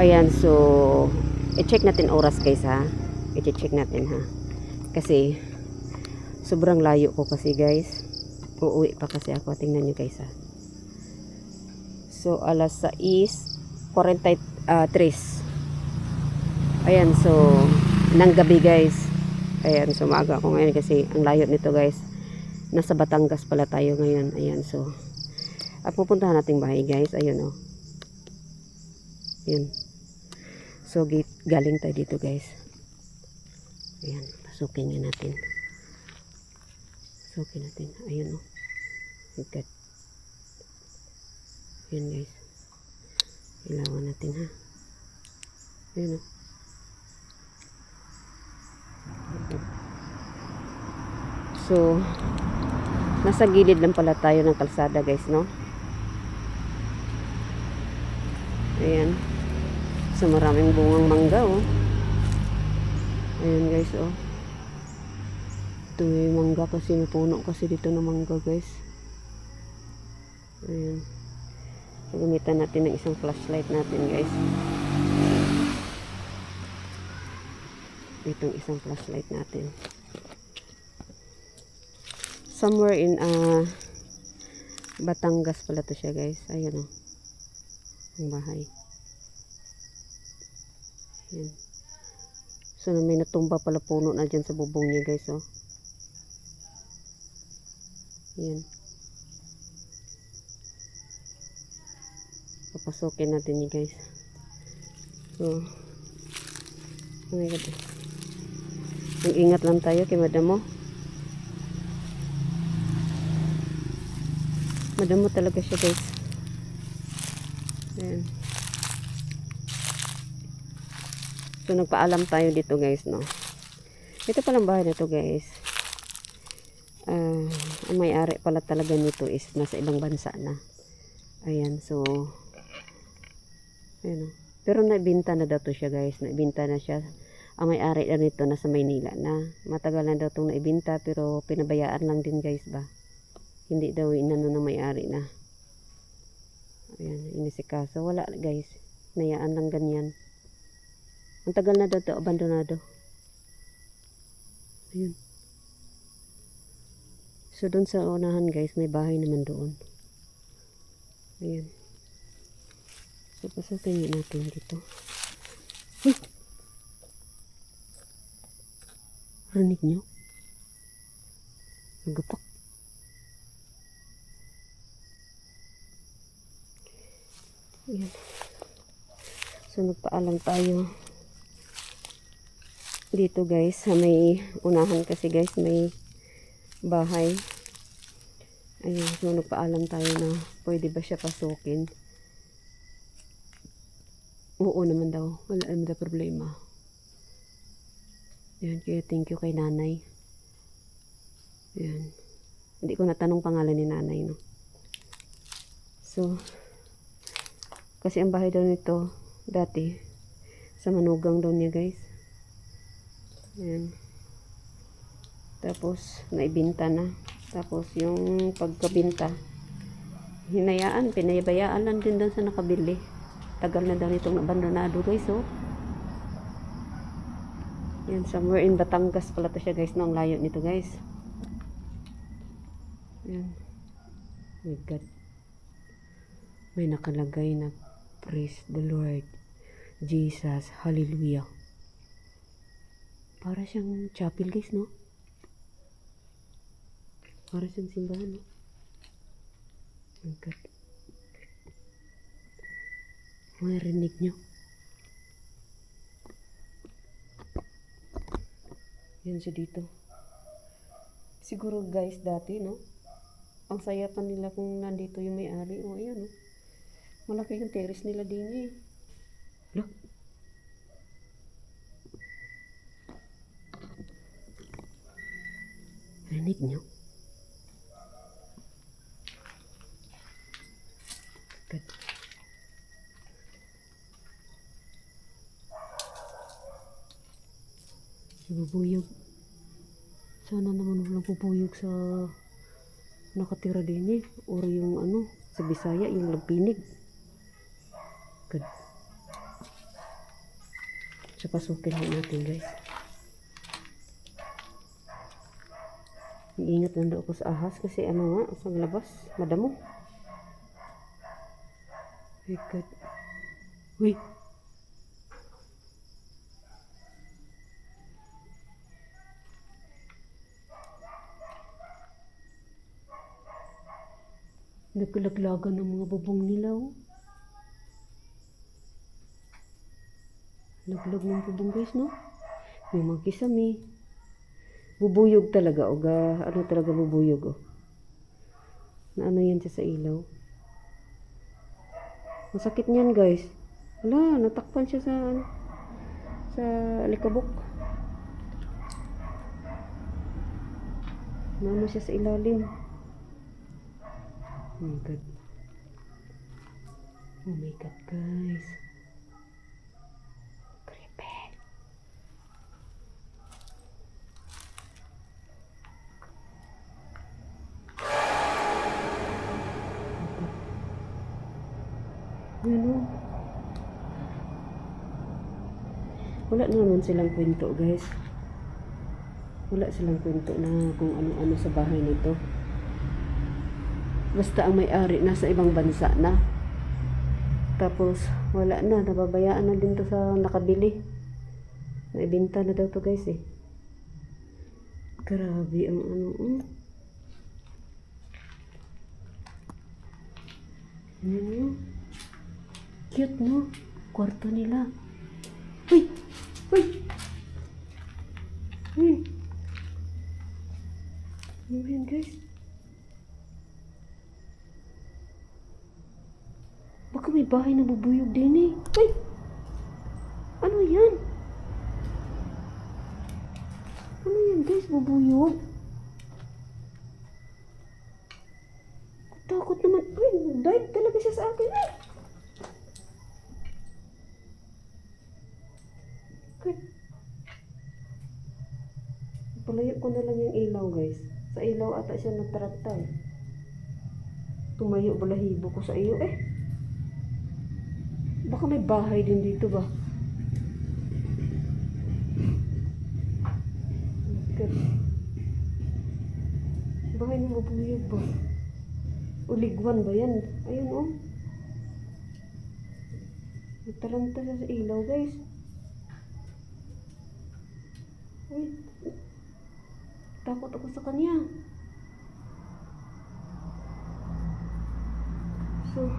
Ayan, so i-check natin oras guys ha. I-check natin ha. Kasi sobrang layo ko kasi guys. Uuwi pa kasi ako. Tingnan nyo guys ha. So alas 6.43. Ayan, so nang gabi guys. Ayan, so maaga ako ngayon kasi ang layo nito guys. Nasa Batangas pala tayo ngayon. Ayan, so at pupuntahan nating bahay guys. Ayun oh. Yun. So, galing tayo dito guys. Ayan, pasukin nga natin. Pasukin natin. Ayun o. Oh. God. Ayan guys. Ilawan natin ha. Ayun o. Oh. So, nasa gilid lang pala tayo ng kalsada guys, no? Ayan. So, maraming bungang mangga, oh. Ayan, guys, oh. Ito yung mangga kasi may puno kasi dito ng mangga, guys. Ayan. Gamitan natin ng isang flashlight natin, guys. Itong isang flashlight natin. Somewhere in, ah, Batangas pala to siya, guys. Ayan, oh. Ang bahay. Yan. So, may natumba pala puno na dyan sa bubong niya, guys, oh. Yan. Papasokin natin niya, guys. So, oh my God. Mag-ingat lang tayo kay madam mo. Madam mo talaga siya, guys. Ayan. So, nagpaalam tayo dito guys, no. Ito palang bahay na to guys. Ah, ang may-ari pala talaga nito is nasa ibang bansa na. Ayan, so, ayan. Pero naibinta na daw to siya guys. Naibinta na siya. Ang may-ari na nito nasa Maynila na. Matagal na daw itong naibinta pero pinabayaan lang din guys ba. Hindi daw inano ng may-ari na. Ayan, inisikaso. Wala guys. Nayaan lang ganyan. Ang tagal na daw ito, abandonado. Ayun. So, doon sa unahan guys, may bahay naman doon. Ayan. So, pasukin natin dito. Uy! Rinig nyo? Nagapak. Ayan. So, nagpaalam tayo dito guys sa may unahan kasi guys may bahay. Ayun so nagpaalam tayo na pwede ba siya pasukin? Oo naman daw wala naman daw problema. Yan kaya thank you kay nanay. Yan hindi ko natanong pangalan ni nanay no? So kasi ang bahay daw nito dati sa manugang daw niya guys Ayan. Tapos, naibinta na. Tapos, yung pagkabinta, hinayaan, pinayabayaan lang din doon sa nakabili. Tagal na daw nitong abandonado, guys, oh. Yan, somewhere in Batangas pala to siya, guys, no? Ang layo nito, guys. Yan. My God. May nakalagay na, Praise the Lord. Jesus, Hallelujah. Para siyang chapel guys, no? Para siyang simbahan, no? Oh my God. Marinig nyo. Yan siya dito. Siguro guys, dati, no? Ang saya pa nila kung nandito yung may-ari. O, ayan, no? Malaki yung terrace nila din, eh. Look. Rinig nyo? Good. Bubuyog. Sana naman walang bubuyog sa nakatira din eh. Or yung ano, sa Bisaya, yung lampinig. Good. Tsapasukin lang natin guys. Ingat lang daw ako sa ahas kasi ano nga, sa labas, madamo. My God. Uy! Nagkalaglagan ng mga bubong nila oh. Laglag ng bubong guys no? May mga kisame. Bubuyog talaga o ga, ano talaga bubuyog oh. Na ano yan siya sa ilaw. Masakit niyan guys. Wala, natakpan siya sa ano, sa alikabok. Nano siya sa ilalim. Oh my god. Oh my god guys. Wala na naman silang kwento guys. Wala silang kwento na kung ano-ano sa bahay nito. Basta ang may-ari nasa ibang bansa na. Tapos wala na, nababayaan na din to sa nakabili. Naibenta na daw to guys eh. Grabe ang ano. Mm. Ano? Cute no? Kwarto nila. Uy! Uy! Uy! Ano yan guys? Baka may bahay na bubuyog din eh. Uy! Ano yan? Ano yan guys? Bubuyog? Takot naman. Uy! Dive talaga siya sa akin. Ay! Good. Palayo ko na lang yung ilaw guys. Sa ilaw ata siya natarata eh. Tumayo balahibo ko sa iyo eh. Baka may bahay din dito ba? Good. Bahay ng mabuyog ba? Uligwan ba yan? Ayun oh. Nataranta siya sa ilaw guys. Uy, takot ako sa kanya. So,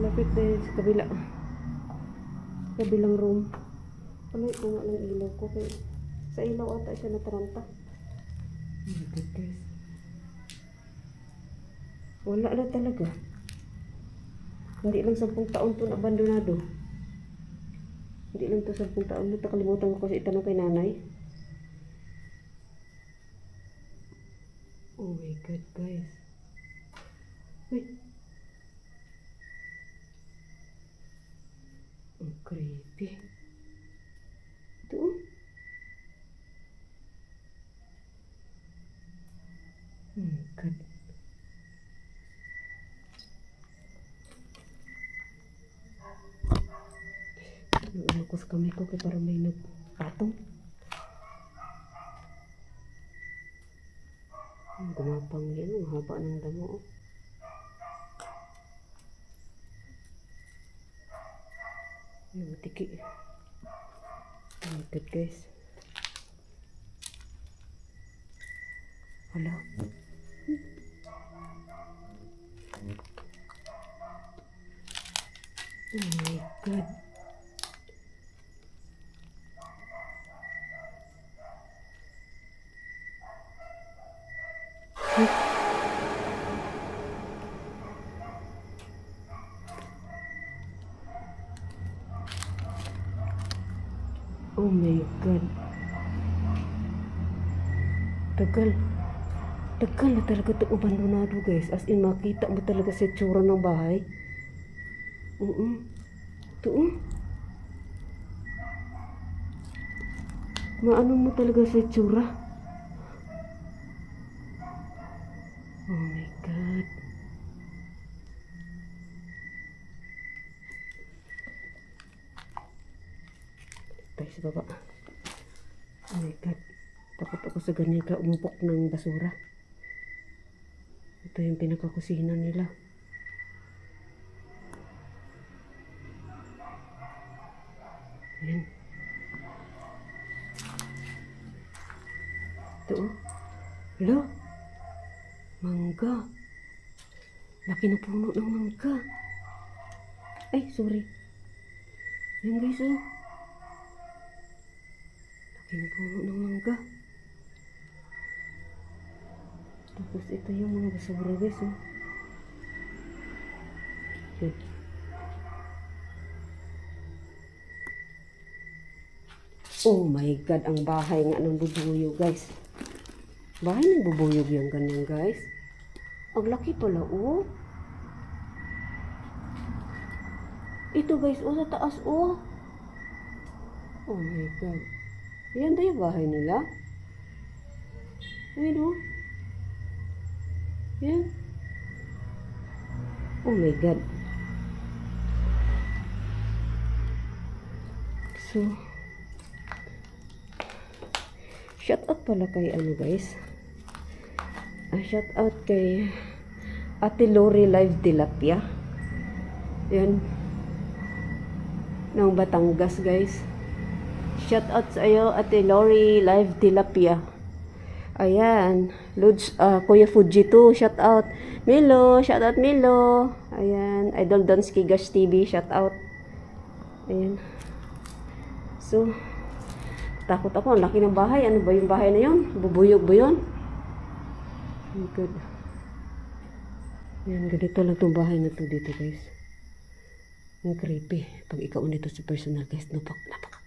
lapit na yun sa kabila. Kabilang room. Panoy ko nga ng ilaw ko. Kaya sa ilaw ata siya nataranta. My God, guys. Wala na talaga. Hindi lang sampung taon to na abandonado. Hindi lang to sampung taon. Ito kalimutan ko kasi itanong kay nanay. Oh my God, guys. Uy. Ang creepy. Ito oh. Oh my God. Ano ko sa kamay ko kaya parang may nagpatong. Ang Gumapang yan. Ang haba ng damo. Oh. Yung tiki. God, guys. Hala. Oh my God. Tagal na talaga ito abandonado guys. As in makita mo talaga sa tsura ng bahay. Oo. Ito oh. Maano mo talaga sa tsura. Oh my God. sa baba. Oh my God. Takot ako sa ganyan ka umumpok ng basura. Ito yung pinakakusina nila. Ayan. Ito oh. Hello? Mangga. Laki na puno ng mangga. Ay, sorry. Yan guys oh. Laki na puno ng mangga. Tapos ito yung mga basura guys oh. Yan. Oh my God, ang bahay nga ng bubuyog guys. Bahay ng bubuyog yung ganyan guys. Ang laki pala oh. Ito guys, oh sa taas oh. Oh my God. Yan yung bahay nila? Ayun oh. Yan. Oh my God. So, shout out pala kay ano guys. Ah, shout out kay Ate Lori Live Tilapia. Yan. Ng Batangas guys. Shout out sa iyo Ate Lori Live Tilapia. Ayan. Lods, ah, Kuya Fuji to. Shout out. Milo. Shout out Milo. Ayan. Idol Donsky Gash TV. Shout out. Ayan. So, takot ako. Ang laki ng bahay. Ano ba yung bahay na yun? Bubuyog ba yun? Oh, good. Ayan, ganito lang itong bahay na to dito, guys. Ang creepy. Pag ikaw nito sa personal, guys, napak napaka-creepy.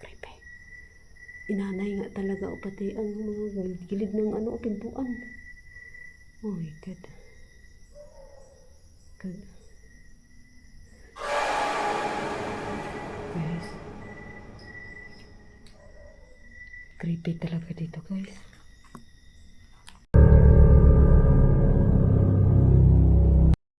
Inanay nga talaga o pati ang mga gilid ng ano, pintuan. Oh my God. God. Guys. Creepy talaga dito, guys.